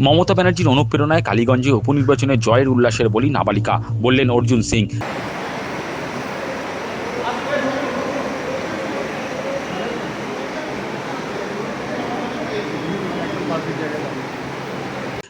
মমতা ব্যানার্জির অনুপ্রেরণায় কালীগঞ্জে উপনির্বাচনে জয়ের উল্লাসের বলি নাবালিকা বললেন অর্জুন সিং।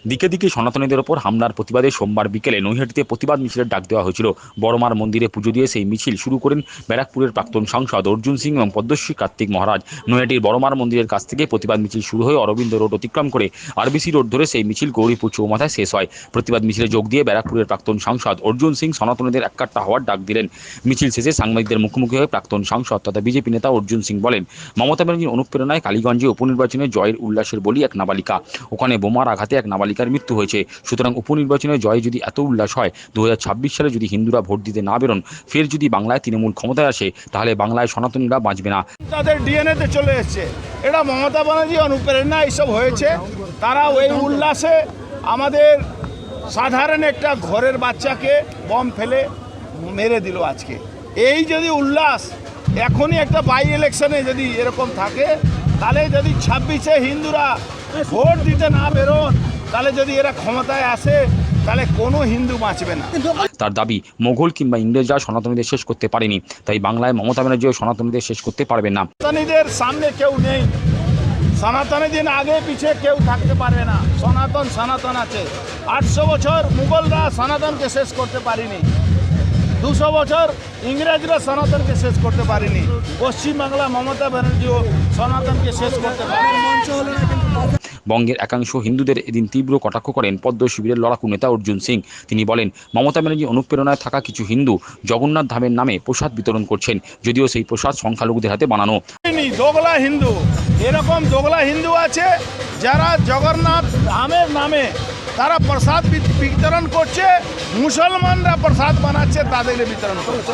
দিকে দিকে সনাতনীদের ওপর হামলার প্রতিবাদে সোমবার বিকেলে নৈহাটিতে প্রতিবাদ মিছিলের ডাক দেওয়া হয়েছিল। বড়মার মন্দিরে পুজো দিয়ে সেই মিছিল শুরু করেন ব্যারাকপুরের প্রাক্তন সাংসদ অর্জুন সিং এবং পদ্মশ্রী কার্তিক মহারাজ। নৈহাটির বড়মার মন্দিরের কাছ থেকে প্রতিবাদ মিছিল শুরু হয়ে অরবিন্দ রোড অতিক্রম করে আরবিসি রোড ধরে সেই মিছিল গৌরীপুর চৌমাথায় শেষ হয়। প্রতিবাদ মিছিলে যোগ দিয়ে ব্যারাকপুরের প্রাক্তন সাংসদ অর্জুন সিং সনাতনীদের এককাট্টা হওয়ার ডাক দিলেন। মিছিল শেষে সাংবাদিকদের মুখোমুখি হয়ে প্রাক্তন সাংসদ তথা বিজেপি নেতা অর্জুন সিং বলেন, মমতা ব্যানার্জির অনুপ্রেরণায় কালীগঞ্জে উপনির্বাচনে জয়ের উল্লাসের বলি এক নাবালিকা। ওখানে বোমার আঘাতে এক নাবালিকার মৃত্যু হয়েছে। সুতরাং উপনির্বাচনে জয় যদি এত উল্লাস হয় দু হাজার ছাব্বিশ সালে যদি হিন্দুরা ভোট দিতে না বেরোন, ফের যদি বাংলায় তৃণমূল ক্ষমতায় আসে, তাহলে বাংলায় সনাতনীরা বাঁচবে না। তাদের ডিএনএতে চলে এসছে। এটা মমতা ব্যানার্জি অনুপ্রেরণা এইসব হয়েছে। তারা ওই উল্লাসে আমাদের সাধারণ একটা ঘরের বাচ্চাকে বম ফেলে মেরে দিল আজকে। এই যদি উল্লাস এখনই একটা বাই ইলেকশনে যদি এরকম থাকে, তাহলে যদি ছাব্বিশে হিন্দুরা ভোট দিতে না বেরোন তাহলে যদি এরা ক্ষমতায় আসে তাহলে কোনো হিন্দু বাঁচবে না। তার দাবি মোগল কিংবা ইংরেজরা সনাতনীদের শেষ করতে পারেনি। তাই বাংলায় মমতা ব্যানার্জিও সনাতনীদের শেষ করতে পারবে না। সনাতনীদের সামনে কেউ নেই। সনাতনী দিন আগে পিছে কেউ থাকতে পারবে না। সনাতন সনাতন আছে। আটশো বছর মুঘলরা সনাতনকে শেষ করতে পারেনি। দুশো বছর ইংরেজরা সনাতনকে শেষ করতে পারেনি। পশ্চিমবাংলা মমতা ব্যানার্জিও সনাতনকে শেষ করতে পারেনি। বঙ্গের একাংশ হিন্দুদের এদিন তীব্র কটাক্ষ করেন পদ্ম শিবিরের লড়াকু নেতা অর্জুন সিং। তিনি বলেন, মমতা ব্যানার্জি অনুপ্রেরণায় থাকা কিছু হিন্দু জগন্নাথ ধামের নামে প্রসাদ বিতরণ করছেন, যদিও সেই প্রসাদ সংখ্যালঘুদের হাতে বানানো। দোগলা হিন্দু, এরকম দোগলা হিন্দু আছে যারা জগন্নাথ ধামের নামে তারা প্রসাদ বিতরণ করছে, মুসলমানরা প্রসাদ বানাচ্ছে, তাদের বিতরণ করছে।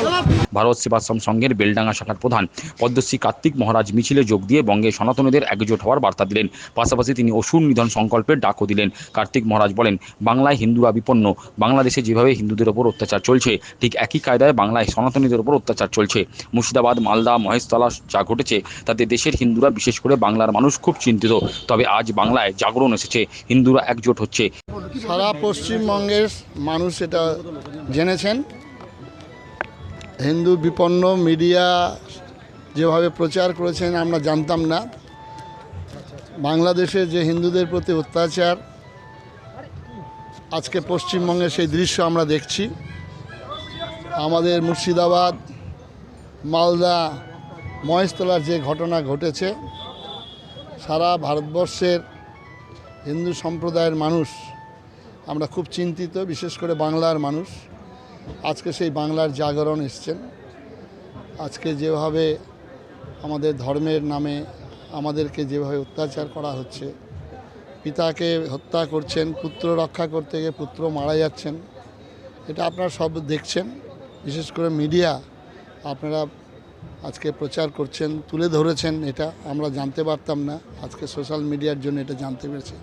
ভারত সেবাশ্রম সংঘের বেলডাঙ্গা শাখার প্রধান পদ্মশ্রী কার্তিক মহারাজ মিছিলে যোগ দিয়ে বঙ্গে সনাতনীদের একজোট হওয়ার বার্তা দিলেন। পাশাপাশি তিনি অসুর নিধন সংকল্পের ডাকও দিলেন। কার্তিক মহারাজ বলেন, বাংলায় হিন্দুরা বিপন্ন বাংলাদেশে যেভাবে হিন্দুদের ওপর অত্যাচার চলছে, ঠিক একই কায়দায় বাংলায় সনাতনীদের ওপর অত্যাচার চলছে। মুর্শিদাবাদ, মালদা, মহেশতলা যা ঘটেছে, তাতে দেশের হিন্দুরা বিশেষ করে বাংলার মানুষ খুব চিন্তিত। তবে আজ বাংলায় জাগরণ এসেছে, হিন্দুরা একজোট হচ্ছে। সারা পশ্চিমবঙ্গের মানুষ এটা জেনেছেন। হিন্দু বিপন্ন মিডিয়া যেভাবে প্রচার করেছেন, আমরা জানতাম না। বাংলাদেশে যে হিন্দুদের প্রতি অত্যাচার, আজকে পশ্চিমবঙ্গে সেই দৃশ্য আমরা দেখছি। আমাদের মুর্শিদাবাদ, মালদা, মহেশতলার যে ঘটনা ঘটেছে, সারা ভারতবর্ষের হিন্দু সম্প্রদায়ের মানুষ আমরা খুব চিন্তিত, বিশেষ করে বাংলার মানুষ। আজকে সেই বাংলার জাগরণ এসছেন। আজকে যেভাবে আমাদের ধর্মের নামে আমাদেরকে যেভাবে অত্যাচার করা হচ্ছে, পিতাকে হত্যা করছেন, পুত্র রক্ষা করতে গিয়ে পুত্র মারা যাচ্ছেন, এটা আপনারা সব দেখছেন। বিশেষ করে মিডিয়া আপনারা আজকে প্রচার করছেন, তুলে ধরেছেন এটা, আমরা জানতে পারতাম না। আজকে সোশ্যাল মিডিয়ার জন্য এটা জানতে পেরেছি।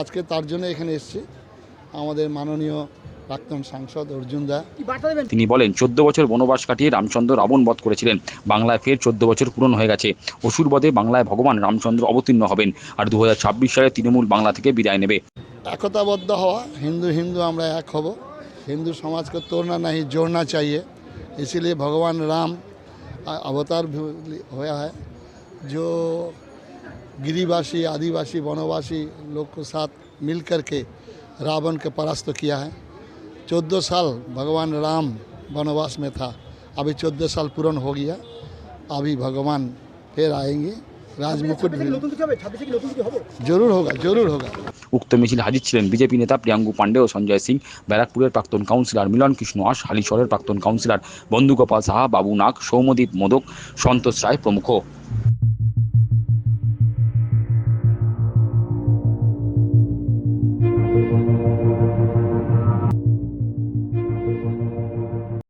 আজকে তার জন্য এখানে এসেছি। আমাদের মাননীয় প্রাক্তন সাংসদ অর্জুন দা। তিনি বলেন চোদ্দ বছর বনবাস কাটিয়ে রামচন্দ্র রাবণ বধ করেছিলেন। বাংলায় ফের চোদ্দ বছর পূরণ হয়ে গেছে। অসুর বধে বাংলায় ভগবান রামচন্দ্র অবতীর্ণ হবেন আর দু হাজার ছাব্বিশ সালে তৃণমূল বাংলা থেকে বিদায় নেবে। একতাবদ্ধ হওয়া হিন্দু হিন্দু আমরা এক হব। হিন্দু সমাজকে তোর নাহি नहीं চাইয়ে। चाहिए ভগবান রাম অবতার अवतार हुआ है जो गिरिवासी आदिवासी वनवासी लोग को साथ रावण के परास्त किया है चौदह साल भगवान राम वनवास में था अभी चौदह साल पूर्ण हो गया अभी भगवान फिर आएंगे राजमुकुट भी जरूर होगा जरूर होगा উক্ত মিছিল হাজির ছিলেন বিজেপি নেতা প্রিয়াঙ্গু পাণ্ডে ও সঞ্জয় সিং ব্যারাকপুরের প্রাক্তন কাউন্সিলর মিলন কৃষ্ণ আশ হালিশহরের প্রাক্তন কাউন্সিলর বন্ধুগোপাল সাহা বাবু নাগ সৌমদীপ মোদক সন্তোষ রায় প্রমুখ